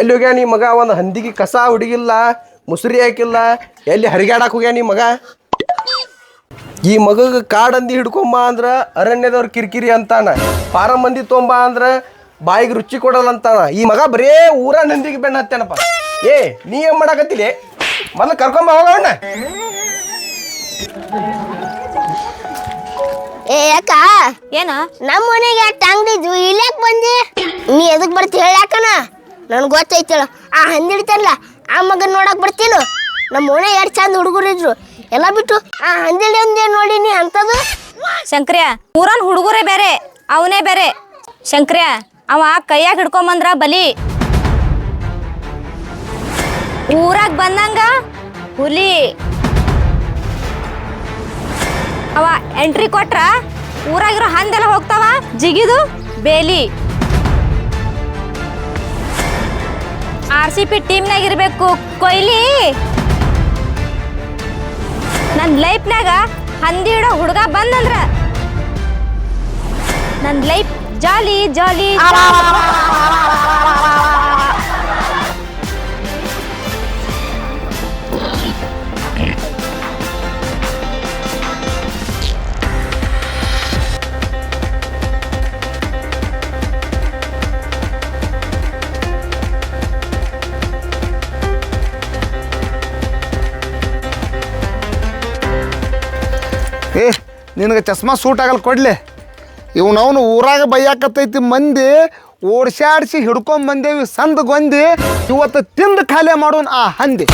ಎಲ್ಲಿ ಹೋಗ್ಯಾನ ಈ ಮಗ? ಒಂದು ಹಂದಿಗೆ ಕಸ ಹುಡುಗಿಲ್ಲ ಮುಸುರಿ ಹಾಕಿಲ್ಲ. ಎಲ್ಲಿ ಹರಿಗಾಡಕ್ಕೆ ಹೋಗ್ಯಾನ ಈ ಮಗ? ಈ ಮಗಗೆ ಕಾಡಂದಿ ಹಿಡ್ಕೊಂಬ ಅಂದ್ರ ಅರಣ್ಯದವ್ರ ಕಿರಿಕಿರಿ ಅಂತಾನ. ಪಾರ ಮಂದಿ ತೊಂಬ ಅಂದ್ರ ಬಾಯಿಗೆ ರುಚಿ ಕೊಡಲ್ಲ ಅಂತಾನ. ಈ ಮಗ ಬರೇ ಊರ ನಂದಿಗೆ ಬೆಣ್ಣ ಹತ್ತೇನಪ್ಪ ಏ ನೀ ಏನ್ ಮಾಡಾಕತ್ತಿಲಿ? ಮೊದಲು ಕರ್ಕೊಂಬ ಹೋಗೋಣ ಏ ಅಕ್ಕ. ಏನ? ನಮ್ಮ ಮನೆಗೆ ಅಟ್ಟ ಅಂಗಡಿ ಇಲ್ಲಕ್ಕೆ ಬಂದಿ. ನೀ ಎದಕ್ ಬರ್ತಿ ಹೇಳಾಕನ ನನ್ಗೆ ಗೊತ್ತಾಯ್ತಲ್ಲ ಆ ಹಂದಿಡ್ತಲ್ಲ ಆ ಮಗನ ನೋಡಕ್ಕೆ ಬರ್ತೀನು. ನಮ್ಮ ಮನೆ ಎರಡು ಚಂದ ಹುಡುಗರು ಇದ್ರು. ಎಲ್ಲ ಬಿಟ್ಟು ಆ ಹಂದಿಡಿ ಒಂದೇ ನೋಡೀನಿ ಅಂತದು? ಶಂಕ್ರಿಯ, ಊರನ್ ಹುಡುಗರೇ ಬೇರೆ, ಅವನೇ ಬೇರೆ. ಶಂಕ್ರಿಯ, ಅವ ಕೈಯಾಗ ಹಿಡ್ಕೊಂಬಂದ್ರ ಬಲಿ? ಊರಾಗ ಬಂದಂಗ? ಹುಲಿ. ಅವ ಎಂಟ್ರಿ ಕೊಟ್ರ? ಊರಾಗಿರೋ ಹಂದೆಲ್ಲ ಹೋಗ್ತಾವ? ಜಿಗಿದು? ಬೇಲಿ. ಆರ್ ಸಿ ಪಿ ಟೀಮ್ನಾಗ ಇರಬೇಕು ಕೊಯ್ಲಿ ನನ್ನ ಲೈಫ್ನಾಗ ಹಂದಿ ಇಡೋ ಹುಡುಗ ಬಂದಂದ್ರ ನನ್ನ ಲೈಫ್ ಜಾಲಿ ಜಾಲಿ ನಿನಗೆ ಚಸ್ಮಾ ಸೂಟ್ ಆಗಲ್ಲ ಕೊಡ್ಲಿ. ಇವನವನು ಊರಾಗ ಬೈಯಾಕತ್ತೈತಿ ಮಂದಿ ಓಡ್ಸಾಡಿಸಿ ಹಿಡ್ಕೊಂಡ್ ಬಂದೇವಿ ಸಂದ ಗೊಂದಿ ಇವತ್ತು ತಿಂದು ಖಾಲಿ ಮಾಡೋನ್ ಆ ಹಂದಿ.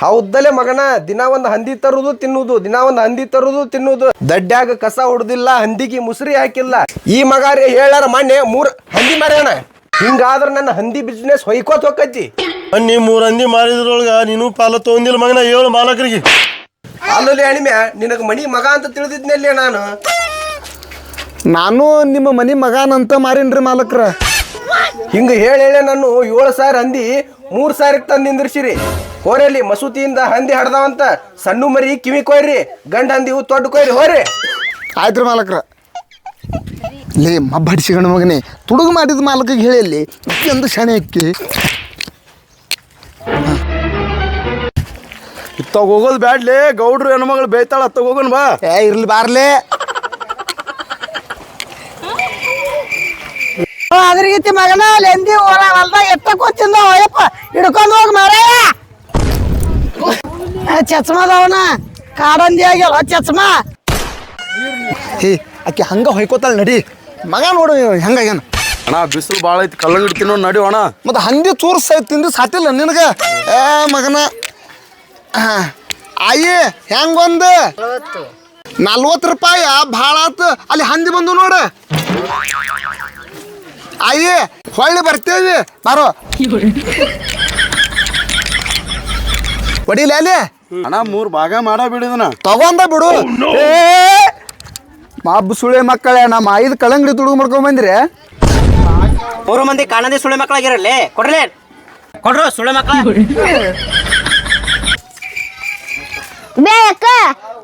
ಹೌದಲೆ ಮಗನ ದಿನ ಒಂದು ಹಂದಿ ತರುದು ತಿನ್ನುದು ದಿನ ಒಂದು ಹಂದಿ ತರುದು ತಿನ್ನುದು. ದಡ್ಡ್ಯಾಗ ಕಸ ಹೊಡೆದಿಲ್ಲ ಹಂದಿಗೆ ಮುಸುರಿ ಹಾಕಿಲ್ಲ. ಈ ಮಗಾರಿ ಹೇಳಾರ ಮೊನ್ನೆ ಮೂರ್ ಹಂದಿ ಮಾರ್ಯಾಣ ಹಿಂಗಾದ್ರ ನನ್ನ ಹಂದಿ ಬಿಸ್ನೆಸ್ ಹೊಯ್ಕೋತ್ ಹೋಕತಿ ನೀ ಮೂರ್ ಹಂದಿ ಮಾರಿದ್ರೊಳಗ ನೀನು ಪಾಲ ತಗೊಂದಿಲ್ಲ ಮಗನ ಏಳು ಮಾಲಕರಿಗೆ. ಅಲ್ಲಲ್ಲಿ ಅಣಿಮ್ಯ ನಿನಗೆ ಮನಿ ಮಗ ಅಂತ ತಿಳಿದಿದ್ನಲ್ಲೇ ನಾನು. ನಾನು ನಿಮ್ಮ ಮನಿ ಮಗನಂತ ಮಾರಿನ್ರಿ ಮಾಲಕ್ರ? ಹಿಂಗ ಹೇಳಿ ಹೇಳಿ ನಾನು ಏಳು ಸಾವಿರ ಹಂದಿ ಮೂರ್ ಸಾವಿರಕ್ಕೆ ತಂದು ನಿಂದ್ರಿಸಿರಿ. ಹೋರಲ್ಲಿ ಮಸೂತಿಯಿಂದ ಹಂದಿ ಹಡ್ದಾವಂತ ಸಣ್ಣ ಮರಿ ಕಿವಿ ಕೊಯ್ರಿ ಗಂಡ ಹಂದಿ ಇವು ತೊಡ್ಡು ಕೊಯ್ರಿ ಹೋರಿ. ಆಯ್ತ್ರಿ ಮಾಲಕ್ರ. ಲೇ ಮಬ್ಬಡಿಸಿ ಗಂಡ ಮಗನೇ ತುಡುಗು ಮಾಡಿದ ಮಾಲಕಿಗೆ ಹೇಳಿ ಎಂದು ಶಣೆ ಅಕ್ಕಿ ಇತ್ತಾಗ ಹೋಗೋದು ಬ್ಯಾಡ್ಲಿ ಗೌಡ್ರು ಹೆಣ್ಮಗಳು ಬೇಯ್ತಾಳ ಅತ್ತಾಗ ಹೋಗೋಣ ಬಾ. ಏ ಇರ್ಲಿ ಬಾರ್ಲೆ. ಗೀತಿ ಮಗನ ಲೆಂದಿ ಹೊಲ್ದಾಗ ಎತ್ತ ಕೂತಿಂದ ಹೋಯಪ್ಪ ಹಿಡ್ಕೊಂಡು ಹೋಗಿ ಮಾರಾಯ. ಚಸ್ಮದವನ ಕಾಡಂದಿ ಆಗ್ಯಾವ ಚಚ್ಮ. ಹೇ ಆಕೆ ಹಂಗ ಹೊಯ್ಕೋತಾಳ ನಡಿ. ಮಗ ನೋಡು ಹೆಂಗಾಗ್ಯಾನ ಅಣ್ಣ ಬಿಸಿಲು ಭಾಳ ಐತಿ ಕಲ್ಲಂಗಡಿ ತಿನ್ನೋ ನಡಿ ಅಣ್ಣ. ಮತ್ತೆ ಹಂದಿ ಚೂರು ಸೈ ತಿಂದು ಸಾತಿಲ್ಲ ನಿನಗೆ. ಏ ಮಗನ. ಆಯಿ ಹೆಂಗೊಂದು? ನಲ್ವತ್ತು. ರೂಪಾಯಿ ಭಾಳ ಆತು. ಅಲ್ಲಿ ಹಂದಿ ಬಂದು ನೋಡು. ಆಯಿ ಹೊಳ್ಳಿ ಬರ್ತೇವಿ. ಬಾರೋ. ಹೊಡಿಲಿ ಅಲ್ಲಿ? ಅಣ್ಣ ಮೂರು ಭಾಗ ಮಾಡ ಬಿಡಿದನ ತಗೊಂಡ ಬಿಡು. ಏ ಮಾಬ್ ಸುಳೆ ಮಕ್ಕಳೇ ನಮ್ಮ ಐದು ಕಳಂಗಡಿ ತುಡುಗು ಮಾಡ್ಕೊಂಡ್ ಬಂದ್ರಿ. ಮೂರು ಮಂದಿ ಕಾಣಂದಿ ಸುಳೆ ಮಕ್ಕಳಾಗಿರಲಿ. ಕೊಡ್ರಿ ಕೊಡ್ರು ಸುಳೆ ಮಕ್ಕಳ. ಬೇ ಅಕ್ಕ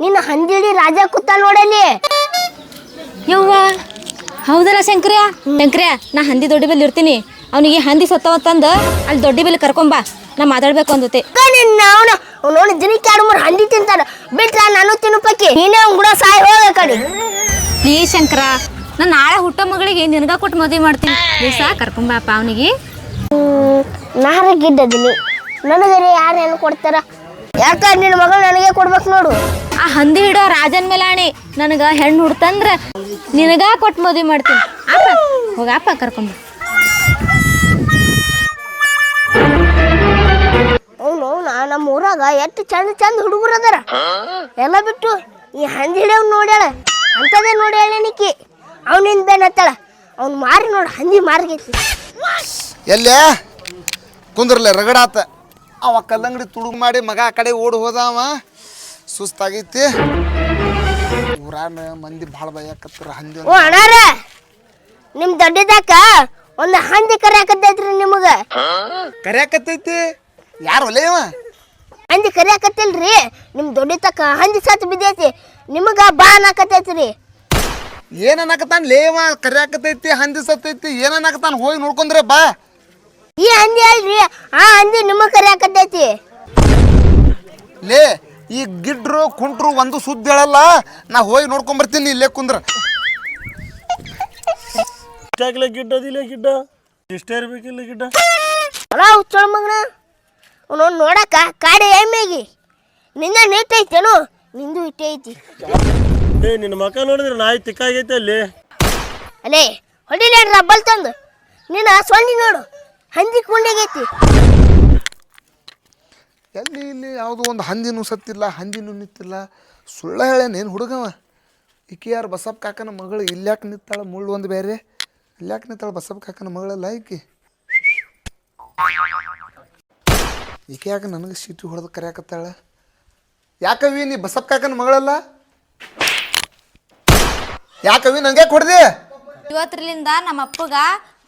ನಿನ್ನ ಹಂದಿಡಿ ರಾಜ ಕೂತ ನೋಡಲಿ ಯವ್ವ ಹೌದಲ್ಲ ಶಂಕ್ರಿಯ? ಶಂಕ್ರಿಯ ನಾ ಹಂದಿ ದೊಡ್ಡ ಬೆಲ್ ಇರ್ತೀನಿ. ಅವನಿಗೆ ಹಂದಿ ಸತ್ತವತ್ತಂದು ಅಲ್ಲಿ ದೊಡ್ಡ ಬೆಲ್ ಕರ್ಕೊಂಬಾ ನಾ ಮಾತಾಡ್ಬೇಕು ಅಂದತೆ. ಅವನು ನೋಡಿ ದಿನಕ್ಕೆ ಎರಡು ಮೂರು ಹಂದಿ ತಿಂತಾನ. ಬಿಟ್ರ ನಾನು ತಿನ್ನು ಪಕ್ಕಿ ನೀನೇ ಅವ್ನ ಕೂಡ ಸಾಯಿ ಹೋಗ ಕಡೆ ಪ್ಲೀಸ್ ಶಂಕರ ನಾನು ನಾಳೆ ಹುಟ್ಟ ಮಗಳಿಗೆ ನಿನಗ ಕೊಟ್ಟು ಮದುವೆ ಮಾಡ್ತೀನಿ. ಪ್ಲೀಸ ಕರ್ಕೊಂಬಾಪ ಅವನಿಗೆ. ನಾರಗಿದ್ದದಿನಿ ನನಗರೆ ಯಾರು ಹೆಣ್ಣು ಕೊಡ್ತಾರ? ಯಾಕ ನಿನ್ನ ಮಗಳು ನನಗೆ ಕೊಡ್ಬೇಕು ನೋಡು. ಆ ಹಂದಿ ಹಿಡೋ ರಾಜನ್ ಮೇಲಾಣಿ ನನಗ ಹೆಣ್ಣು ಹುಡ್ತಂದ್ರ ನಿನಗ ಕೊಟ್ಟು ಮದುವೆ ಮಾಡ್ತೀನಿ. ಅಪ್ಪ ಹೋಗಪ್ಪ ಕರ್ಕೊಂಡು ಅವನು ನಮ್ಮ ಊರಾಗ ಎಷ್ಟು ಚಂದ ಚಂದ ಹುಡುಗರು ಅದಾರ. ಎಲ್ಲ ಬಿಟ್ಟು ಈ ಹಂದಿ ಹಿಡಿಯವ್ ನೋಡ್ಯಾಳ ಅಂತದೇ ನೋಡ್ಯಾಳ ನಿಕ್ಕಿ. ಅವನಿಂದ ಬೇನತ್ತಾಳ ಅವ್ನು ಮಾರಿ ನೋಡು ಹಂದಿ ಮಾರ್ಗೈತಿ. ಎಲ್ಲೇ? ಕುಂದ್ರಲೆ ರಗಡಾತ. ಅವ ಕಲ್ಲಂಗಡಿ ತುಡುಗು ಮಾಡಿ ಮಗ ಆ ಕಡೆ ಓಡಿ ಹೋದವ. ಸುಸ್ತಾಗೈತಿ. ಊರಾನ ಮಂದಿ ಭಾಳ ಬೈಯಾಕತ್ತಾರ ಹಂದಿ ಓ ಅಣ್ಣಾರ ನಿಮ್ ದೊಡ್ಡದಾಕ ಒಂದು ಹಂದಿ ಕರಿಯಾಕತ್ತೈತ್ರಿ ನಿಮಗ. ಕರ್ಯಾಕತ್ತೈತಿ? ಯಾರು ಒಲೆಯವ ಹಂದಿ ಕರ್ಯಾಕತ್ತಿಲ್ರಿ ನಿಮ್ ದೊಡ್ಡತಕ್ಕ ಹಂದಿ ಸತ್ ಬಿದ್ದೈತಿ ನಿಮಗ ಬಾ ಅನ್ನಕತ್ತೈತ್ರಿ. ಏನ್ ಅನ್ನಕತ್ತಾನ? ಲೇವ ಕರ್ಯಾಕತ್ತೈತಿ ಹಂದಿ ಸತ್ತೈತಿ ಏನ್ ಅನ್ನಕತ್ತಾನ? ಹೋಗಿ ನೋಡ್ಕೊಂಡ್ರೆ ಬಾ. ಈ ಹಂದಿ ಅಲ್ರಿ? ಆ ಹಂದಿ ನಿಮ್ಮ ಕರಿಯಾಕತ್ತೈತಿ ಲೇ ಈ ಗಿಡ್ರು ಕುಂಟ್ರು ಒಂದು ಸುದ್ದಿ ಹೇಳಲ್ಲ. ನಾ ಹೋಗಿ ನೋಡ್ಕೊಂಡ್ ಬರ್ತೀನಿ ಇಲ್ಲೇ ಕುಂದ್ರ. ಇಷ್ಟಾಗ್ಲೇ ಗಿಡ್ಡ ಅದಿಲ್ಲ ಗಿಡ್ಡ? ಇಷ್ಟೇ ಇರ್ಬೇಕಿಲ್ಲ ಗಿಡ್ಡ? ಅಲ್ಲ ಹುಚ್ಚಳ ಮಗನ. ಅವನು ನೋಡಕ ಕಾಡಿ ಎಮ್ಮೆಗಿ. ನಿನ್ನ ನೀಟ್ ಐತೇನು ನಿಂದು ಇಟ್ಟೆ ಐತಿ. ಏ ನಿನ್ನ ಮಕ ನೋಡಿದ್ರೆ ನಾಯಿ ತಿಕ್ಕಾಗೈತೆ ಅಲ್ಲಿ. ಅಲೇ ಹೊಡಿಲಿ ಬಲ್ ತಂದು. ನಿನ್ನ ಸೊಂಡಿ ನೋಡು. ಹಂದಿ ಕುಂಡಿಗೈತಿ ಎಲ್ಲಿ ಇಲ್ಲಿ ಯಾವುದೋ ಒಂದು ಹಂದಿನೂ ಸತ್ತಿಲ್ಲ ಹಂದಿನೂ ನಿಂತಿಲ್ಲ. ಸುಳ್ಳ ಹೇಳೇನೇನು ಹುಡುಗವ? ಈಕೆ ಯಾರು ಬಸಪ್ಪ ಕಾಕನ ಮಗಳು ಇಲ್ಯಾಕೆ ನಿಂತಾಳೆ? ಮುಳ್ಳು ಒಂದು ಬೇರೆ ಇಲ್ಯಾಕೆ ನಿಂತಾಳೆ ಬಸಪ್ಪ ಕಾಕನ ಮಗಳಲ್ಲ ಈಕೆ? ಈಕೆ ಯಾಕೆ ನನಗೆ ಸೀಟಿ ಹೊಡೆದು ಕರೆಯಾಕತ್ತಾಳ? ಯಾಕವಿ ನೀ ಬಸಪ್ಪ ಕಾಕನ ಮಗಳಲ್ಲ? ಯಾಕವಿ ನಂಗೆ ಕೊಡ್ದೆ? ಇವತ್ತರಿಂದ ನಮ್ಮ ಅಪ್ಪಗ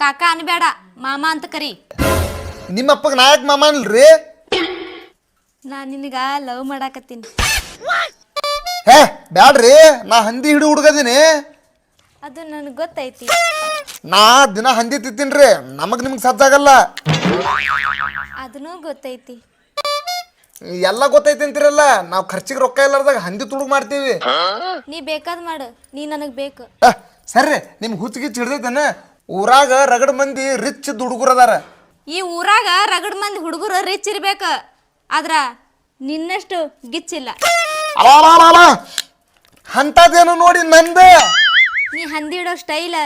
ಕಾಕ ಅನ್ಬೇಡ ಮಾಮ ಅಂತ ಕರಿ. ನಿಮ್ಮ ಅಪ್ಪಗೆ ನಾಯಕ್ ಮಾಮ ಅನ್ಲ್ರಿ? ನಾ ನಿನಗ ಲವ್ ಮಾಡಾಕತ್ತೀನಿ. ಹೇ ಬ್ಯಾಡ್ರಿ ನಾ ಹಂದಿ ಹಿಡಿ ಹುಡುಗದೀನಿ. ಅದು ನನಗೆ ಗೊತ್ತೈತಿ. ನಾ ದಿನ ಹಂದಿ ತಿಂತೀನ್ರಿ ನಮಗ್ ನಿಮ್ಗೆ ಸಜ್ಜಾಗಲ್ಲ ಅದನ್ನು ಗೊತ್ತೈತಿ. ಎಲ್ಲ ಗೊತ್ತೈತಿ ಅಂತೀರಲ್ಲ ನಾವು ಖರ್ಚಿಗೆ ರೊಕ್ಕ ಇಲ್ಲಾರ್ದಾಗ ಹಂದಿ ತುಡುಗ ಮಾಡ್ತೀವಿ. ನೀ ಬೇಕಾದ್ ಮಾಡು ನೀ ನನಗೆ ಬೇಕು. ಸರಿ ಸರ್ರಿ ನಿಮ್ಗೆ ಹುಚ್ಚಿಗಿಚ್ಚಿ ಹಿಡ್ದೈತೇನ? ಊರಾಗ ರಗಡ್ ಮಂದಿ ರಿಚ್ ಹುಡುಗರು ಅದಾರ. ಈ ಊರಾಗ ರಗಡ್ ಮಂದಿ ಹುಡುಗರು ರಿಚ್ ಇರ್ಬೇಕು ಆದ್ರ ನಿನ್ನಷ್ಟು ಗಿಚ್ಚಿಲ್ಲ ಅಲಾಲಾಲಾಲ. ಅಂಥದ್ದೇನು ನೋಡಿ ನಂದೆ. ನೀ ಹಂದಿ ಇಡೋ ಸ್ಟೈಲ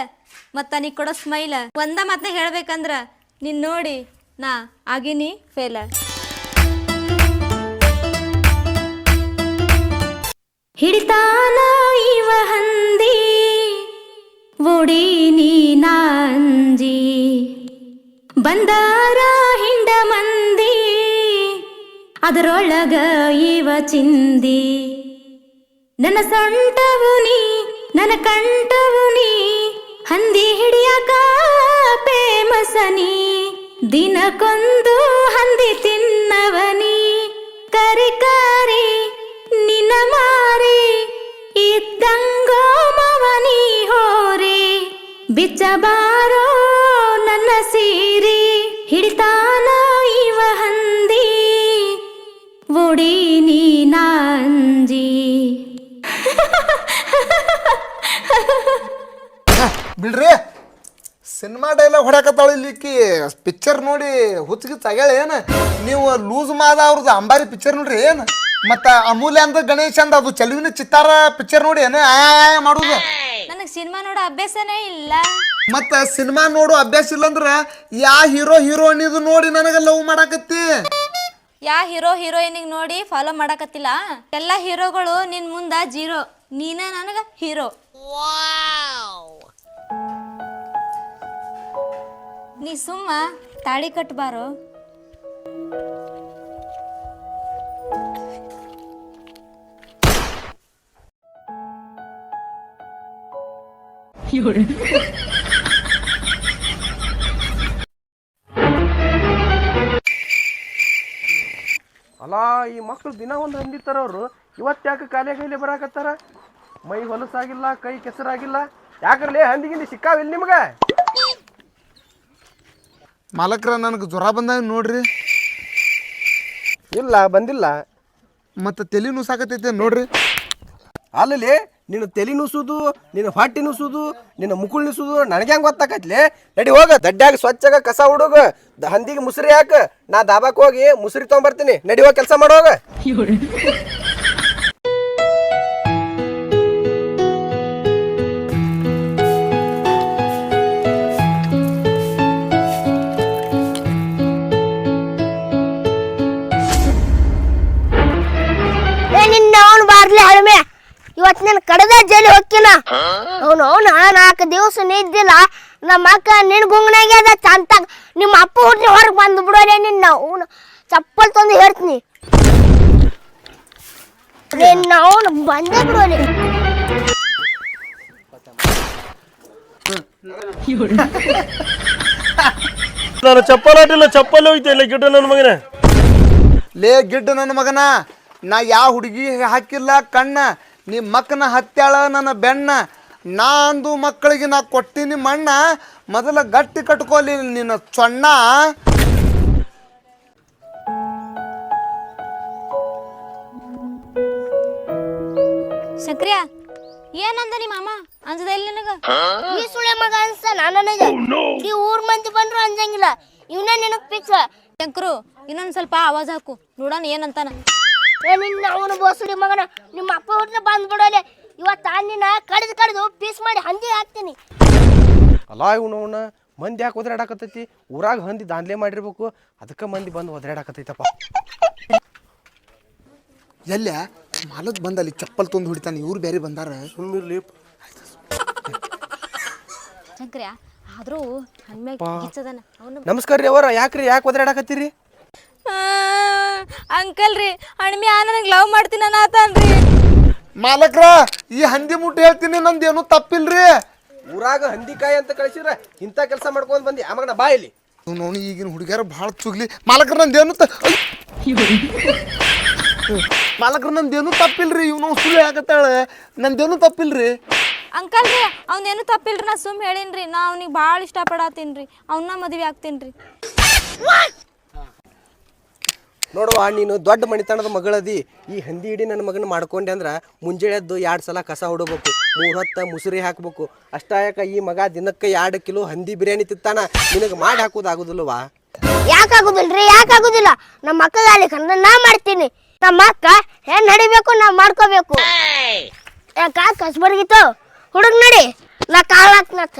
ಮತ್ತ ನೀ ಕೊಡೋ ಸ್ಮೈಲ್ ಒಂದ ಮತ್ತ ಹೇಳ್ಬೇಕಂದ್ರ ನೀನ್ ನೋಡಿ ನಾ ಆಗಿನಿ ಫೇಲ ಹಿಡಿತಾನ ಇವ ಹಂದಿ ಓಡಿ ನೀನಾಂಜಿ ಬಂದಾರ ಹಿಂಡ ಮಂದಿ, ಅದರೊಳಗ ಇವ ಚಿಂದಿ. ನನ್ನ ಸೊಂಟವು ನೀ, ನನ್ನ ಕಂಠವು ನೀ, ಹಂದಿ ಹಿಡಿಯಕ ಪೇಮಸನಿ ದಿನಕ್ಕೊಂದು ಹಂದಿ ತಿನ್ನವನಿ ಬಿಡ್ರಿ. ಸಿನಿಮಾ ಡೈಲಾಗ್ ಹೊಡ್ಯಾಕತ್ತಾಳು ಇಲ್ಲಿಕ್ಕಿ ಪಿಕ್ಚರ್ ನೋಡಿ ಹುಚ್ಚಿಗೆ ಆಗ್ಯಾಳ ಏನು? ನೀವು ಲೂಸ್ ಮಾದ ಅವ್ರದ್ದು ಅಂಬಾರಿ ಪಿಕ್ಚರ್ ನೋಡ್ರಿ ಏನು? ಮತ್ತೆ ಅಮೂಲ್ಯ ಅಂದ ಗಣೇಶ್ ಅಂದ ಅದು ಚೆಲುವಿನ ಚಿತ್ತಾರ ಪಿಕ್ಚರ್ ನೋಡಿ ಏನು? ಆಯ ಮಾಡುದು. ನನಗೆ ಸಿನಿಮಾ ನೋಡೋ ಅಭ್ಯಾಸನೇ ಇಲ್ಲ. ಮತ್ತ ಸಿನಿಮಾ ನೋಡೋ ಅಭ್ಯಾಸ ಇಲ್ಲಂದ್ರೆ ಯಾ ಹೀರೋ ಹೀರೋಯಿನಿದು ನೋಡಿ ನನಗೆ ಲವ್ ಮಾಡಾಕತ್ತಿ. ಯಾ ಹೀರೋ ಹೀರೋಯಿನಿಗೆ ನೋಡಿ ಫಾಲೋ ಮಾಡಕತ್ತಿಲ್ಲ. ಎಲ್ಲ ಹೀರೋಗಳು ನಿನ್ ಮುಂದ ಜೀರೋ ನೀನೇ ನನಗ ಹೀರೋ ನೀ ಸುಮ್ಮ ತಾಳಿ ಕಟ್ಬಾರು ಅಲ್ಲ ಈ ಮಕ್ಳು ದಿನ ಒಂದು ಹಂದಿ ಅವರು. ಇವತ್ತು ಯಾಕೆ ಕಾಲೇ ಕೈಲಿ ಬರಾಕತ್ತಾರ? ಮೈ ಹೊಲಸಾಗಿಲ್ಲ ಕೈ ಕೆಸರಾಗಿಲ್ಲ. ಯಾಕ್ರಲೇ ಹಂದಿಗಿಂದಿ ಸಿಕ್ಕಾವಿಲ್ಲ ನಿಮ್ಗೆ? ಮಾಲಕ್ರ ನನಗೆ ಜ್ವರ ಬಂದಾಗ ನೋಡ್ರಿ. ಇಲ್ಲ ಬಂದಿಲ್ಲ. ಮತ್ತು ತಲೆ ನುಸಾಕತೈತೆ ನೋಡ್ರಿ. ಅಲ್ಲಲ್ಲಿ ನಿನ್ನ ತಲೆ ನುಸುದು ನಿನ್ನ ಹೊಟ್ಟೆ ನುಸುದು ನಿನ್ನ ಮುಕುಳ್ ನುಸುದು ನನಗೆ ಹೆಂಗೆ ಗೊತ್ತಾಕೈತ್ಲಿ? ನಡಿ ಹೋಗ ದಡ್ಡಾಗ ಸ್ವಚ್ಛಗ ಕಸ ಹುಡುಗ. ದ- ಹಂದಿಗೆ ಮುಸ್ರಿ ಹಾಕ. ನಾ ದಾಬಾಕ್ ಹೋಗಿ ಮುಸ್ರಿ ತೊಗೊಂಬರ್ತೀನಿ. ನಡಿ ಹೋಗ ಕೆಲಸ ಮಾಡೋಗ ಇವತ್ತು ನಿನ್ನ ಕಡದ ಜೈಲಿ ಹೊಕ್ಕಿನ ಅವನು ಅವನ ನಾಲ್ಕು ದಿವಸ ನಿದ್ದಿಲ್ಲ ನಮ್ಮ ಅಕ್ಕ ನಿನ್ನ ಗುಂಗನಾಗೆ ಅದ ಚಂತಾಗ ನಿಮ್ಮ ಅಪ್ಪ ಹುಟ್ಟಿ ಹೊರಗೆ ಬಂದು ಬಿಡೋರೆ ನಿನ್ನ. ಅವನು ಚಪ್ಪಲ್ ತಂದು ಹೇಳ್ತೀನಿ. ನಿನ್ನ ಅವನು ಬಂದೇ ಬಿಡೋರಿ. ನಾನು ಚಪ್ಪಲ್ ಆಟಿಲ್ಲ ಚಪ್ಪಲ್ ಹೋಯ್ತು ಇಲ್ಲ ಗಿಡ್ಡ ನನ್ನ ಮಗನೇ. ಲೇ ಗಿಡ್ಡ ನನ್ನ ಮಗನ ನಾ ಯಾವ ಹುಡುಗಿ ಹಾಕಿಲ್ಲ ಕಣ್ಣ. ನಿಮ್ಮ ಮಕ್ಕನ ಹತ್ಯಾಳ ನನ್ನ ಬೆಣ್ಣ. ನಾಂದು ಮಕ್ಕಳಿಗೆ ನಾ ಕೊಟ್ಟಿನಿ ಮಣ್ಣ. ಮೊದಲ ಗಟ್ಟಿ ಕಟ್ಕೊಲಿ ನಿನ್ನ ಚೊಣ್ಣ ಸಕ್ರಿಯ ಏನಂದ ನಿಮ್ಮ ಮಾಮ ಅಂಜದ ಇಲ್ಲಿ ನಿನಗ? ಈ ಸುಳೆ ಮಗ ಅನ್ಸ ನನಗೆ. ಈ ಊರ್ ಮಂದಿ ಬಂದ್ರು ಅಂಜಂಗಿಲ್ಲ. ಇವನೇ ನಿನಗ್ ಪಿಚ್ಚ ಶಂಕರು ಇನ್ನೊಂದ್ ಸ್ವಲ್ಪ ಆವಾಜ್ ಹಾಕು. ನೋಡೋಣ ಏನಂತಾನ. ಏ ನಿನ್ನ ಅವನು ಬೋಸುಡಿ ಮಗನ ನಿಮ್ಮ ಅಪ್ಪ ಹುಟ್ಟಿನ ಬಂದ್ಬಿಡೋಲೆ. ಇವತ್ತು ನಿನ್ನ ಕಡಿದು ಕಡಿದು ಪೀಸ್ ಮಾಡಿ ಹಂದಿ ಹಾಕ್ತೀನಿ. ಅಲ್ಲ ಇವನವನ ಮಂದಿ ಯಾಕೆ ಒದ್ರಾಡಕತ್ತೈತಿ. ಊರಾಗ ಹಂದಿ ದಾಂದ್ಲೆ ಮಾಡಿರ್ಬೇಕು. ಅದಕ್ಕೆ ಮಂದಿ ಬಂದು ಒದ್ರಾಡಕತ್ತೈತಪ್ಪ. ಎಲ್ಲ ಮಾಲಕ್ ಬಂದಲ್ಲಿ ಚಪ್ಪಲ್ ತೊಂದು ಹೊಡಿತಾನೆ. ಇವ್ರು ಬೇರೆ ಬಂದಾರ. ಸುಮ್ಮನಿರ್ಲಿ ಶಂಕ್ರಿಯ ಆದ್ರೂ ಹಣ್ಮ್ಯಾಗ ಗಿಚ್ಚದನ ಅವನು ನಮಸ್ಕಾರ ರೀ ಅವರ ಯಾಕ್ರಿ ಯಾಕೆ ಒದರಾಡಕತ್ತೀರಿ? ಅಂಕಲ್ ರೀ ಅಣ್ಮಿ ಆ ನನಗೆ ಲವ್ ಮಾಡ್ತೀನಿ ಅನ್ನತಾನ್ರಿ ಮಾಲಕ್ರ ಈ ಹಂದಿ ಮುಟ್ಟಿ ಹೇಳ್ತೀನಿ ನಂದೇನು ತಪ್ಪಿಲ್ರಿ? ಊರಾಗ ಹಂದಿ ಕಾಯಿ ಅಂತ ಕಳಿಸಿದ್ರ ಇಂಥ ಕೆಲಸ ಮಾಡ್ಕೊಂಡ್ ಬಂದಿ ಆಮಗನ ಬಾ ಇಲ್ಲಿ. ನೋಡಿ ಈಗಿನ ಹುಡುಗಿಯರು ಭಾಳ ಚುಗ್ಲಿ. ಮಾಲಕ್ರ ನಂದೇನು ತ ಮಾಲಕ್ರ ನಂದೇನು ತಪ್ಪಿಲ್ರಿ? ಇವ್ನು ಸುಳ್ಳು ಆಗತ್ತಾಳೆ ನಂದೇನು ತಪ್ಪಿಲ್ರಿ? ಅಂಕಲ್ ರೀ ಅವ್ನೇನು ತಪ್ಪಿಲ್ರಿ ನಾ ಸುಮ್ ಹೇಳಿನ್ರಿ. ನಾ ಅವ್ನಿಗೆ ಭಾಳ ಇಷ್ಟಪಡತ್ತೀನಿ ಅವನ್ನ ಮದ್ವೆ ಆಗ್ತೀನಿ ನೋಡುವ, ನೀನು ದೊಡ್ಡ ಮಣಿತನದ ಮಗಳದಿ. ಈ ಹಂದಿ ಹಿಡಿ ನನ್ನ ಮಗನ ಮಾಡ್ಕೊಂಡೆ ಅಂದ್ರೆ ಮುಂಜಾನೆ ಎದ್ದು ಎರಡು ಸಲ ಕಸ ಹೊಡಬೇಕು ಮೂರ್ ಮುಸುರಿ ಹಾಕ್ಬೇಕು. ಅಷ್ಟಾಯಕ ಈ ಮಗ ದಿನಕ್ಕೆ ಎರಡು ಕಿಲೋ ಹಂದಿ ಬಿರಿಯಾನಿ ತಿತ್ತಾನ ನಿನಗೆ ಮಾಡಿ ಹಾಕೋದಾಗುದಿಲ್ಲವಾ ಯಾಕಾಗುದಿಲ್ರಿ ಯಾಕಾಗುದಿಲ್ಲ ನಮ್ಮ ಅಕ್ಕಗಾಲಿ ಕಂಡ ನಾ ಮಾಡ್ತೀನಿ. ನಮ್ಮ ಅಕ್ಕ ಹೆಂಗೆ ನಡಿಬೇಕು ನಾ ಮಾಡ್ಕೋಬೇಕು. ಯಾಕ ಕಸ್ಬರ್ಗಿತ್ತು ಹುಡುಗ ನಡಿ. ನಾ ಕಾಲ್ ಹಾಕ್ನತ್ತ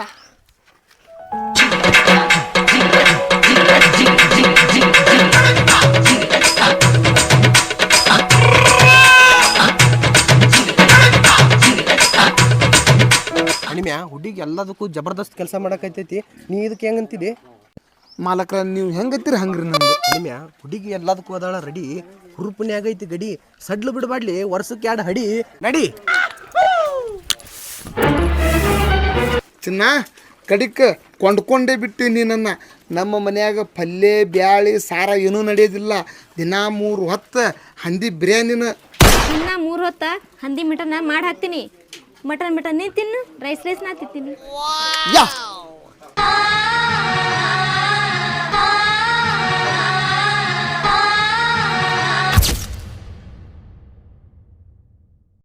ಎಲ್ಲದಕ್ಕೂ ಜಬರ್ದಸ್ತ್ ಕೆಲಸ ಮಾಡಕೈತೈತಿ ನೀ ಇದಕ್ಕೆ ಹೆಂಗಂತಿದಿ ಮಾಲಕ್ರ ನೀವು ಹೆಂಗತ್ತೀರಿ ಹಂಗ್ರಿ ನಂದು? ಕಡಿಮೆ ಹುಡುಗಿ ಎಲ್ಲದಕ್ಕೂ ಅದಾಳ ರೆಡಿ. ಹುರುಪನ್ಯಾಗ ಆಗೈತಿ ಗಡಿ. ಸಡ್ಲು ಬಿಡಬಾಡ್ಲಿ ವರ್ಷಕ್ಕೆ ಎರಡು ಹಡಿ. ನಡಿ. ಚಿನ್ನ ಕಡಿಕ ಕೊಂಡ್ಕೊಂಡೇ ಬಿಟ್ಟಿ ನೀನನ್ನ ನಮ್ಮ ಮನ್ಯಾಗ ಪಲ್ಯ ಬ್ಯಾಳಿ ಸಾರ ಏನೂ ನಡೆಯೋದಿಲ್ಲ. ದಿನಾ ಮೂರು ಹೊತ್ತು ಹಂದಿ ಬಿರಿಯಾನಿನ. ಇನ್ನ ಮೂರು ಹೊತ್ತ ಹಂದಿ ಮಿಟನ್ನ ಮಾಡಿ ಹಾಕ್ತೀನಿ. Mutton mutton. ನೀ ತಿನ್ನು. ರೈಸ್ ರೈಸ್ ನಾ ತಿಂತೀನಿ. ಯಾ.